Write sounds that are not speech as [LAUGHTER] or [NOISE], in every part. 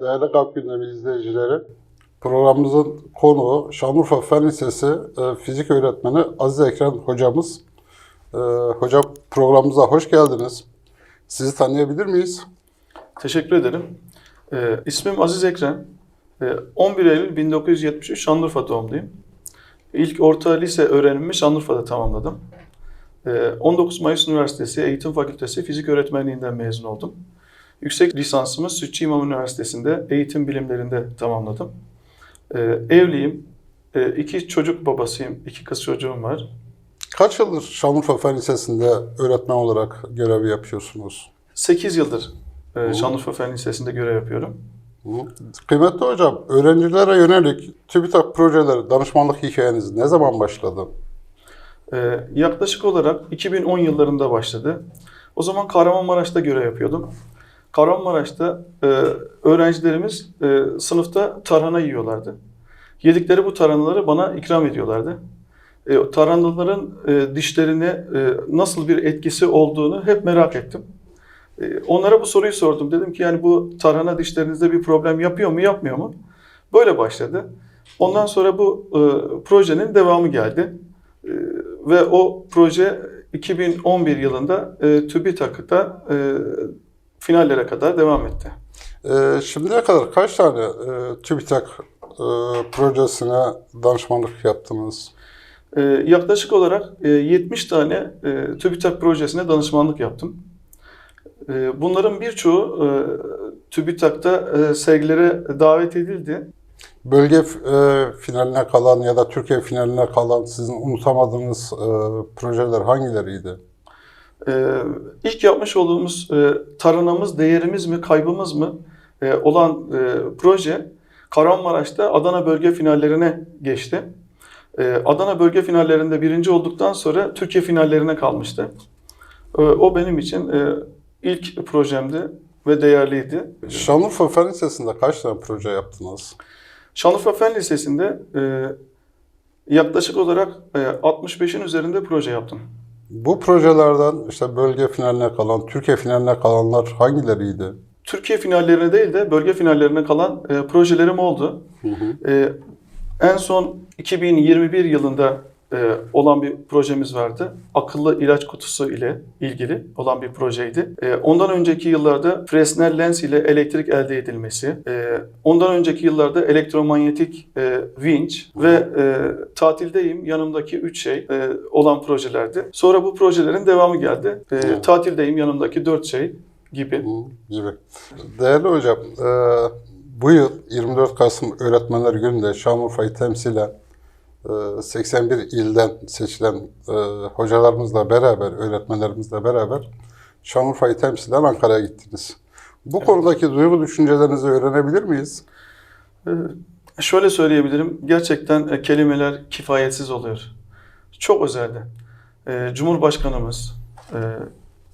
Değerli Kalp Gündemi izleyicileri, programımızın konuğu Şanlıurfa Fen Lisesi e, fizik öğretmeni Aziz Ekrem hocamız. E, hocam programımıza hoş geldiniz. Sizi tanıyabilir miyiz? Teşekkür ederim. İsmim Aziz Ekrem. Ee, 11 Eylül 1973 Şanlıurfa doğumluyum. İlk orta lise öğrenimimi Şanlıurfa'da tamamladım. Ee, 19 Mayıs Üniversitesi Eğitim Fakültesi Fizik Öğretmenliğinden mezun oldum. Yüksek lisansımı Sütçü İmam Üniversitesi'nde eğitim bilimlerinde tamamladım. Ee, evliyim. Ee, iki çocuk babasıyım. iki kız çocuğum var. Kaç yıldır Şanlıurfa Fen Lisesi'nde öğretmen olarak görev yapıyorsunuz? 8 yıldır e, Şanlıurfa Fen Lisesi'nde görev yapıyorum. Hı. Kıymetli hocam, öğrencilere yönelik TÜBİTAK projeleri, danışmanlık hikayeniz ne zaman başladı? Ee, yaklaşık olarak 2010 yıllarında başladı. O zaman Kahramanmaraş'ta görev yapıyordum. Kahramanmaraş'ta e, öğrencilerimiz e, sınıfta tarhana yiyorlardı. Yedikleri bu tarhanaları bana ikram ediyorlardı. E, tarhanaların e, dişlerine e, nasıl bir etkisi olduğunu hep merak ettim. E, onlara bu soruyu sordum. Dedim ki yani bu tarhana dişlerinizde bir problem yapıyor mu, yapmıyor mu? Böyle başladı. Ondan sonra bu e, projenin devamı geldi. E, ve o proje 2011 yılında e, TÜBİTAK'ta e, finallere kadar devam etti. Ee, şimdiye kadar kaç tane e, TÜBİTAK e, projesine danışmanlık yaptınız? E, yaklaşık olarak e, 70 tane e, TÜBİTAK projesine danışmanlık yaptım. E, bunların birçoğu e, TÜBİTAK'ta e, sergilere davet edildi. Bölge e, finaline kalan ya da Türkiye finaline kalan sizin unutamadığınız e, projeler hangileriydi? Ee, ilk yapmış olduğumuz e, taranamız, değerimiz mi, kaybımız mı e, olan e, proje Kahramanmaraş'ta Adana bölge finallerine geçti. E, Adana bölge finallerinde birinci olduktan sonra Türkiye finallerine kalmıştı. E, o benim için e, ilk projemdi ve değerliydi. Şanlıurfa Fen Lisesi'nde kaç tane proje yaptınız? Şanlıurfa Fen Lisesi'nde e, yaklaşık olarak e, 65'in üzerinde proje yaptım. Bu projelerden işte bölge finaline kalan, Türkiye finaline kalanlar hangileriydi? Türkiye finallerine değil de bölge finallerine kalan e, projelerim oldu. Hı hı. E, en son 2021 yılında e, olan bir projemiz vardı. Akıllı ilaç kutusu ile ilgili olan bir projeydi. E, ondan önceki yıllarda Fresnel lens ile elektrik elde edilmesi, e, ondan önceki yıllarda elektromanyetik e, vinç ve e, tatildeyim yanımdaki üç şey e, olan projelerdi. Sonra bu projelerin devamı geldi. E, Evet. tatildeyim yanımdaki dört şey gibi. Gibi. Değerli hocam, e, bu yıl 24 Kasım Öğretmenler Günü'nde Şanlıurfa'yı temsilen 81 ilden seçilen e, hocalarımızla beraber, öğretmenlerimizle beraber Şanlıurfa'yı temsilen Ankara'ya gittiniz. Bu konudaki duygu düşüncelerinizi öğrenebilir miyiz? Ee, Şöyle söyleyebilirim, gerçekten e, kelimeler kifayetsiz oluyor. Çok özeldi. Ee, Cumhurbaşkanımız, e,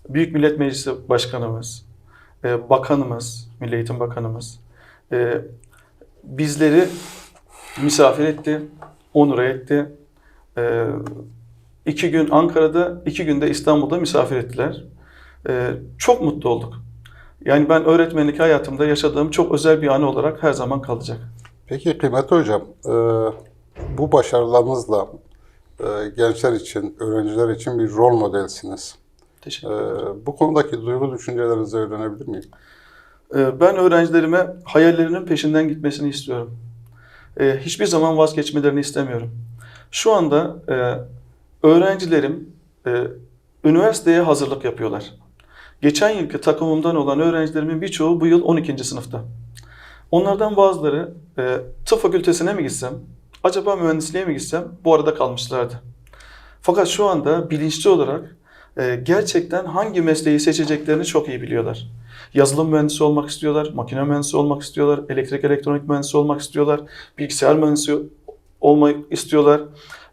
Büyük Millet Meclisi Başkanımız, Bakanımız, Milli Eğitim Bakanımız bizleri misafir etti, onur etti. Ee, İki gün Ankara'da, iki günde İstanbul'da misafir ettiler. Ee, Çok mutlu olduk. Yani ben öğretmenlik hayatımda yaşadığım çok özel bir anı olarak her zaman kalacak. Peki kıymetli hocam, e, bu başarılarınızla e, gençler için, öğrenciler için bir rol modelsiniz. Teşekkür E, ederim. bu konudaki duygu düşüncelerinizi öğrenebilir miyim? Ee, Ben öğrencilerime hayallerinin peşinden gitmesini istiyorum. Ee, Hiçbir zaman vazgeçmelerini istemiyorum. Şu anda e, öğrencilerim e, üniversiteye hazırlık yapıyorlar. Geçen yılki takımımdan olan öğrencilerimin birçoğu bu yıl 12. sınıfta. Onlardan bazıları e, tıp fakültesine mi gitsem, acaba mühendisliğe mi gitsem bu arada kalmışlardı. Fakat şu anda bilinçli olarak e, gerçekten hangi mesleği seçeceklerini çok iyi biliyorlar. Yazılım mühendisi olmak istiyorlar, makine mühendisi olmak istiyorlar, elektrik elektronik mühendisi olmak istiyorlar, bilgisayar mühendisi olmak istiyorlar.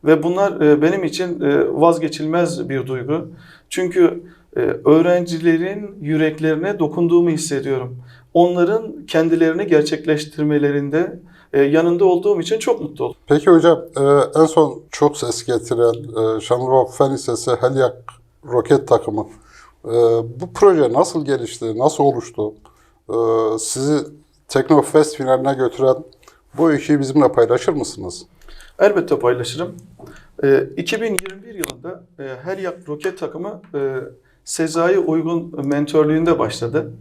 Ve bunlar e, benim için e, vazgeçilmez bir duygu. Çünkü e, öğrencilerin yüreklerine dokunduğumu hissediyorum. Onların kendilerini gerçekleştirmelerinde yanında olduğum için çok mutlu oldum. Peki hocam, en son çok ses getiren Şanlıurfa Fen Lisesi Helyak roket takımı. E, bu proje nasıl gelişti, nasıl oluştu? E, sizi Teknofest finaline götüren bu öyküyü bizimle paylaşır mısınız? Elbette paylaşırım. Ee, 2021 yılında e, Helyak roket takımı e, Sezai Uygun mentörlüğünde başladı.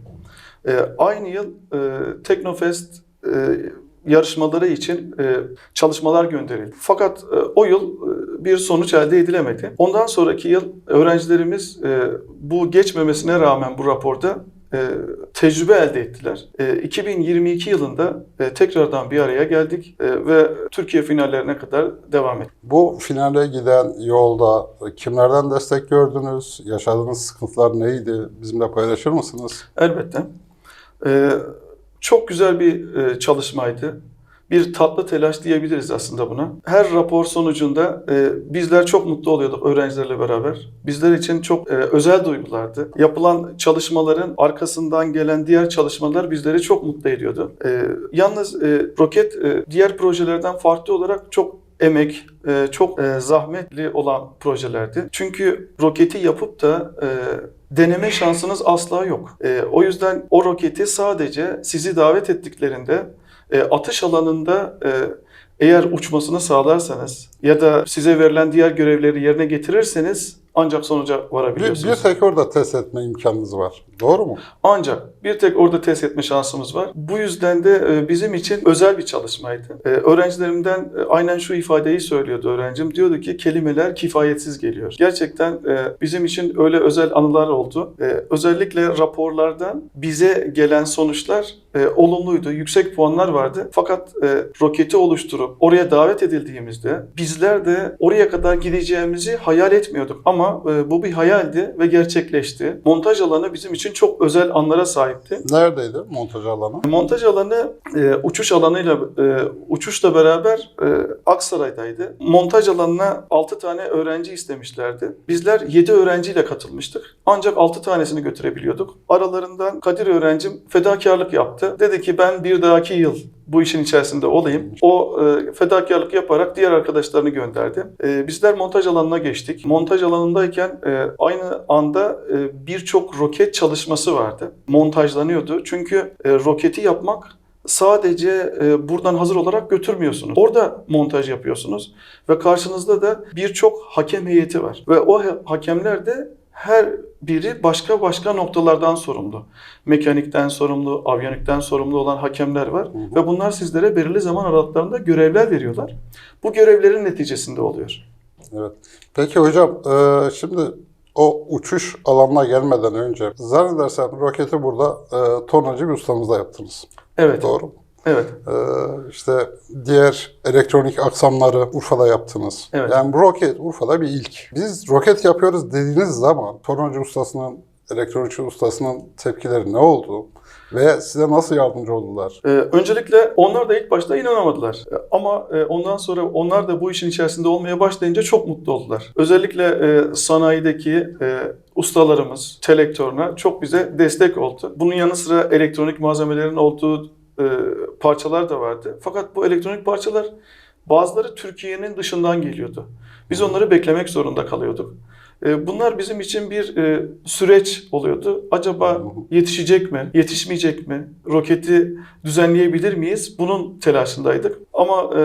E, aynı yıl e, Teknofest e, yarışmaları için e, çalışmalar gönderildi. Fakat e, o yıl e, bir sonuç elde edilemedi. Ondan sonraki yıl öğrencilerimiz e, bu geçmemesine rağmen bu raporda e, tecrübe elde ettiler. E, 2022 yılında e, tekrardan bir araya geldik e, ve Türkiye finallerine kadar devam ettik. Bu finale giden yolda kimlerden destek gördünüz? Yaşadığınız sıkıntılar neydi? Bizimle paylaşır mısınız? Elbette. E, çok güzel bir e, çalışmaydı. Bir tatlı telaş diyebiliriz aslında buna. Her rapor sonucunda e, bizler çok mutlu oluyorduk öğrencilerle beraber. Bizler için çok e, özel duygulardı. Yapılan çalışmaların arkasından gelen diğer çalışmalar bizleri çok mutlu ediyordu. E, yalnız e, roket e, diğer projelerden farklı olarak çok emek, e, çok e, zahmetli olan projelerdi. Çünkü roketi yapıp da e, deneme şansınız asla yok. E, o yüzden o roketi sadece sizi davet ettiklerinde e, atış alanında e, eğer uçmasını sağlarsanız ya da size verilen diğer görevleri yerine getirirseniz ancak sonuca Bir, varabiliyorsunuz. bir tek orada test etme imkanınız var. Doğru mu? Ancak bir tek orada test etme şansımız var. Bu yüzden de e, bizim için özel bir çalışmaydı. E, Öğrencilerimden e, aynen şu ifadeyi söylüyordu öğrencim. Diyordu ki kelimeler kifayetsiz geliyor. Gerçekten bizim için öyle özel anılar oldu. Özellikle raporlardan bize gelen sonuçlar olumluydu. Yüksek puanlar vardı. Fakat roketi oluşturup oraya davet edildiğimizde bizler de oraya kadar gideceğimizi hayal etmiyorduk. Ama bu bir hayaldi ve gerçekleşti. Montaj alanı bizim için çok özel anlara sahipti. Neredeydi montaj alanı? Montaj alanı e, uçuş alanıyla e, uçuşla beraber e, Aksaray'daydı. Montaj alanına 6 tane öğrenci istemişlerdi. Bizler 7 öğrenciyle katılmıştık. Ancak 6 tanesini götürebiliyorduk. Aralarından Kadir öğrencim fedakarlık yaptı. Dedi ki ben bir dahaki yıl bu işin içerisinde olayım. O e, fedakarlık yaparak diğer arkadaşlarını gönderdi. E, bizler montaj alanına geçtik. Montaj alanındayken e, aynı anda e, birçok roket çalışması vardı. Montajlanıyordu. Çünkü e, roketi yapmak sadece e, buradan hazır olarak götürmüyorsunuz. Orada montaj yapıyorsunuz ve karşınızda da birçok hakem heyeti var. Ve o ha- hakemler de her biri başka başka noktalardan sorumlu. Mekanikten sorumlu, aviyonikten sorumlu olan hakemler var. hı. Ve bunlar sizlere belirli zaman aralıklarında görevler veriyorlar. Bu görevlerin neticesinde oluyor. Evet. Peki hocam, e, şimdi o uçuş alanına gelmeden önce zannedersem roketi burada e, tonacı bir ustamızla yaptınız. Evet, Doğru mu? Evet. E, işte diğer elektronik aksamları Urfa'da yaptınız. Evet. Yani roket Urfa'da bir ilk. Biz roket yapıyoruz dediğiniz zaman tonacı ustasının, elektronikçi ustasının tepkileri ne oldu? Ve size nasıl yardımcı oldular? Ee, öncelikle onlar da ilk başta inanamadılar. Ee, Ama e, ondan sonra onlar da bu işin içerisinde olmaya başlayınca çok mutlu oldular. Özellikle e, sanayideki e, ustalarımız, telektörler çok bize destek oldu. Bunun yanı sıra elektronik malzemelerin olduğu e, parçalar da vardı. Fakat bu elektronik parçalar bazıları Türkiye'nin dışından geliyordu. Biz onları beklemek zorunda kalıyorduk. E, Bunlar bizim için bir e, süreç oluyordu. Acaba yetişecek mi, yetişmeyecek mi? Roketi düzenleyebilir miyiz? Bunun telaşındaydık. Ama e,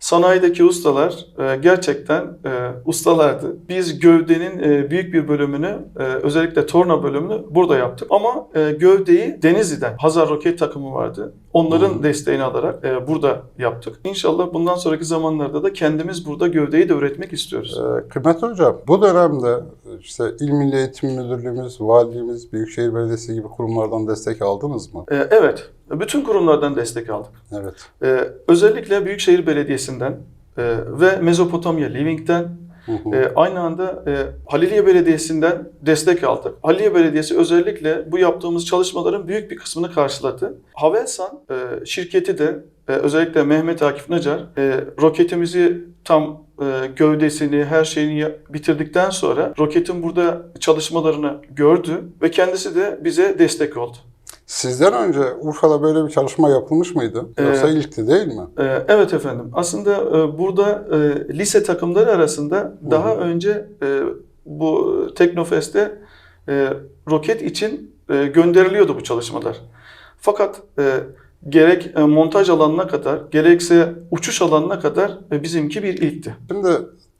sanayideki ustalar e, gerçekten e, ustalardı. Biz gövdenin e, büyük bir bölümünü, e, özellikle torna bölümünü burada yaptık. Ama e, gövdeyi Denizli'den, Hazar Roket takımı vardı. Onların Hmm. desteğini alarak e, burada yaptık. İnşallah bundan sonraki zamanlarda da kendimiz burada gövdeyi de üretmek istiyoruz. Ee, Kıymetli hocam, bu dönemde işte İl Milli Eğitim Müdürlüğümüz, Valiliğimiz, Büyükşehir Belediyesi gibi kurumlardan destek aldınız mı? E, evet, bütün kurumlardan destek aldık. Evet. Ee, özellikle Büyükşehir Belediyesi'nden e, ve Mezopotamya Living'den. E, aynı anda e, Haliliye Belediyesi'nden destek aldık. Haliliye Belediyesi özellikle bu yaptığımız çalışmaların büyük bir kısmını karşıladı. Havelsan e, şirketi de e, özellikle Mehmet Akif Nacar e, roketimizi tam e, gövdesini, her şeyini bitirdikten sonra roketin burada çalışmalarını gördü ve kendisi de bize destek oldu. Sizden önce Urfa'da böyle bir çalışma yapılmış mıydı? Yoksa Ee, ilkti değil mi? Ee, Evet efendim. Aslında e, burada e, lise takımları arasında daha hı. önce e, bu Teknofest'te e, roket için e, gönderiliyordu bu çalışmalar. Fakat e, gerek e, montaj alanına kadar, gerekse uçuş alanına kadar e, bizimki bir ilkti. Şimdi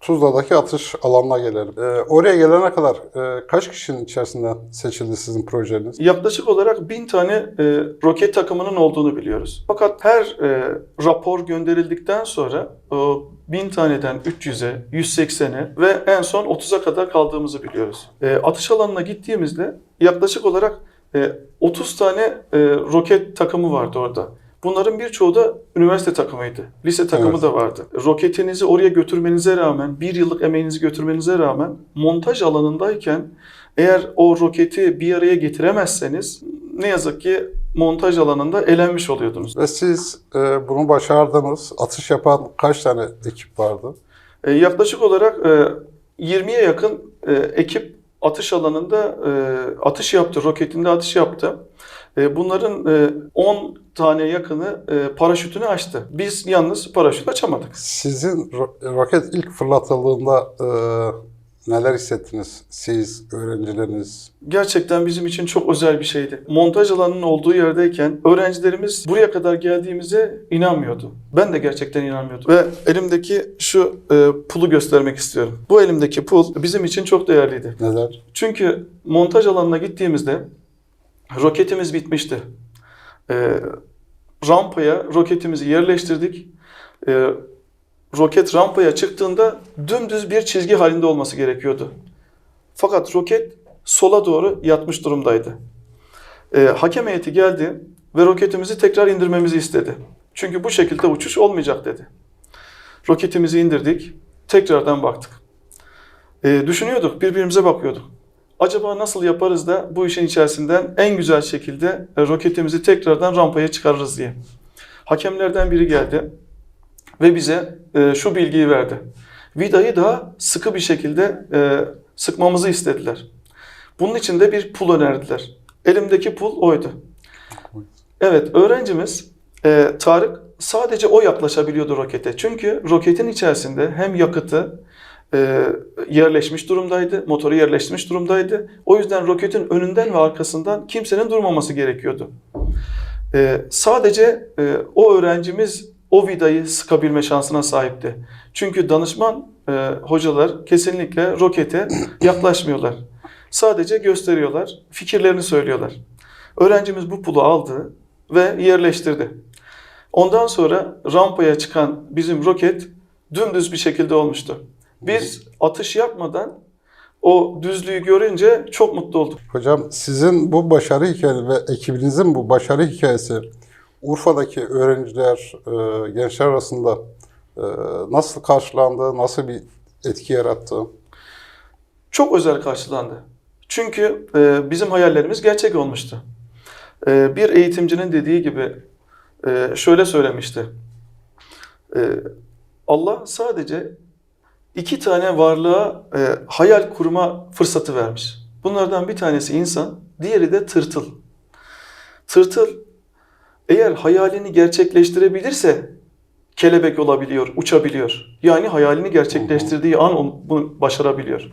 Tuzla'daki atış alanına gelelim. Ee, oraya gelene kadar e, kaç kişinin içerisinden seçildi sizin projeniz? Yaklaşık olarak bin tane e, roket takımının olduğunu biliyoruz. Fakat her e, rapor gönderildikten sonra o bin taneden 300'e, 180'e ve en son 30'a kadar kaldığımızı biliyoruz. E, atış alanına gittiğimizde yaklaşık olarak e, 30 tane e, roket takımı vardı orada. Bunların birçoğu da üniversite takımıydı. Lise takımı Evet. da vardı. Roketinizi oraya götürmenize rağmen, bir yıllık emeğinizi götürmenize rağmen montaj alanındayken eğer o roketi bir araya getiremezseniz ne yazık ki montaj alanında elenmiş oluyordunuz. Ve siz e, bunu başardınız. Atış yapan kaç tane ekip vardı? E, yaklaşık olarak e, 20'ye yakın e, ekip atış alanında e, atış yaptı, roketinde atış yaptı. E, bunların e, 10 tane yakını e, paraşütünü açtı. Biz yalnız paraşüt açamadık. Sizin ro- roket ilk fırlatıldığında e, neler hissettiniz? Siz, öğrencileriniz? Gerçekten bizim için çok özel bir şeydi. Montaj alanının olduğu yerdeyken öğrencilerimiz buraya kadar geldiğimize inanmıyordu. Ben de gerçekten inanmıyordum. Ve elimdeki şu e, pulu göstermek istiyorum. Bu elimdeki pul bizim için çok değerliydi. Neler? Çünkü montaj alanına gittiğimizde roketimiz bitmişti. E, rampaya roketimizi yerleştirdik. E, roket rampaya çıktığında dümdüz bir çizgi halinde olması gerekiyordu. Fakat roket sola doğru yatmış durumdaydı. E, hakem heyeti geldi ve roketimizi tekrar indirmemizi istedi. Çünkü bu şekilde uçuş olmayacak dedi. Roketimizi indirdik, tekrardan baktık. E, düşünüyorduk, birbirimize bakıyorduk. Acaba nasıl yaparız da bu işin içerisinden en güzel şekilde e, roketimizi tekrardan rampaya çıkarırız diye. Hakemlerden biri geldi ve bize e, şu bilgiyi verdi. Vidayı daha sıkı bir şekilde e, sıkmamızı istediler. Bunun için de bir pul önerdiler. Elimdeki pul oydu. Evet, öğrencimiz Tarık sadece o yaklaşabiliyordu rokete. Çünkü roketin içerisinde hem yakıtı e, yerleşmiş durumdaydı, motoru yerleştirmiş durumdaydı. O yüzden roketin önünden ve arkasından kimsenin durmaması gerekiyordu. E, sadece e, o öğrencimiz o vidayı sıkabilme şansına sahipti. Çünkü danışman e, hocalar kesinlikle rokete [COUGHS] yaklaşmıyorlar. Sadece gösteriyorlar, fikirlerini söylüyorlar. Öğrencimiz bu pulu aldı ve yerleştirdi. Ondan sonra rampaya çıkan bizim roket dümdüz bir şekilde olmuştu. Biz atış yapmadan o düzlüğü görünce çok mutlu olduk. Hocam sizin bu başarı hikayesi ve ekibinizin bu başarı hikayesi Urfa'daki öğrenciler, e, gençler arasında e, nasıl karşılandı, nasıl bir etki yarattı? Çok özel karşılandı. Çünkü e, bizim hayallerimiz gerçek olmuştu. Bir eğitimcinin dediği gibi şöyle söylemişti. Allah sadece iki tane varlığa e, hayal kurma fırsatı vermiş. Bunlardan bir tanesi insan, diğeri de tırtıl. Tırtıl eğer hayalini gerçekleştirebilirse kelebek olabiliyor, uçabiliyor. Yani hayalini gerçekleştirdiği an bunu başarabiliyor.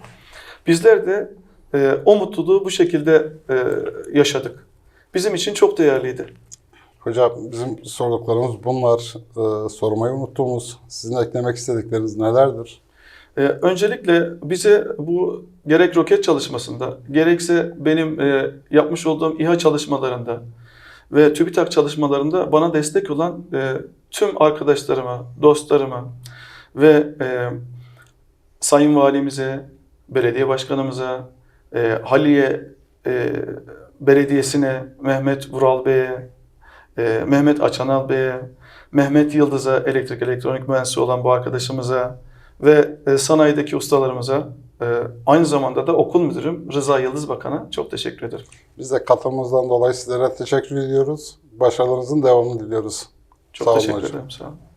Bizler de e, o mutluluğu bu şekilde e, yaşadık. Bizim için çok değerliydi. Hocam bizim sorduklarımız bunlar. E, sormayı unuttuğumuz, sizin eklemek istedikleriniz nelerdir? Ee, öncelikle bize bu gerek roket çalışmasında, gerekse benim e, yapmış olduğum İHA çalışmalarında ve TÜBİTAK çalışmalarında bana destek olan e, tüm arkadaşlarıma, dostlarıma ve e, Sayın Valimize, belediye başkanımıza, e, Haliye e, Belediyesi'ne, Mehmet Vural Bey'e, e, Mehmet Açanal Bey'e, Mehmet Yıldız'a, elektrik elektronik mühendisi olan bu arkadaşımıza, ve e, sanayideki ustalarımıza e, aynı zamanda da okul müdürüm Rıza Yıldız Bakan'a çok teşekkür ederim. Biz de katılımınızdan dolayı sizlere teşekkür ediyoruz. Başarılarınızın devamını diliyoruz. Çok Sağ olun teşekkür hocam. ederim. Sağ olun.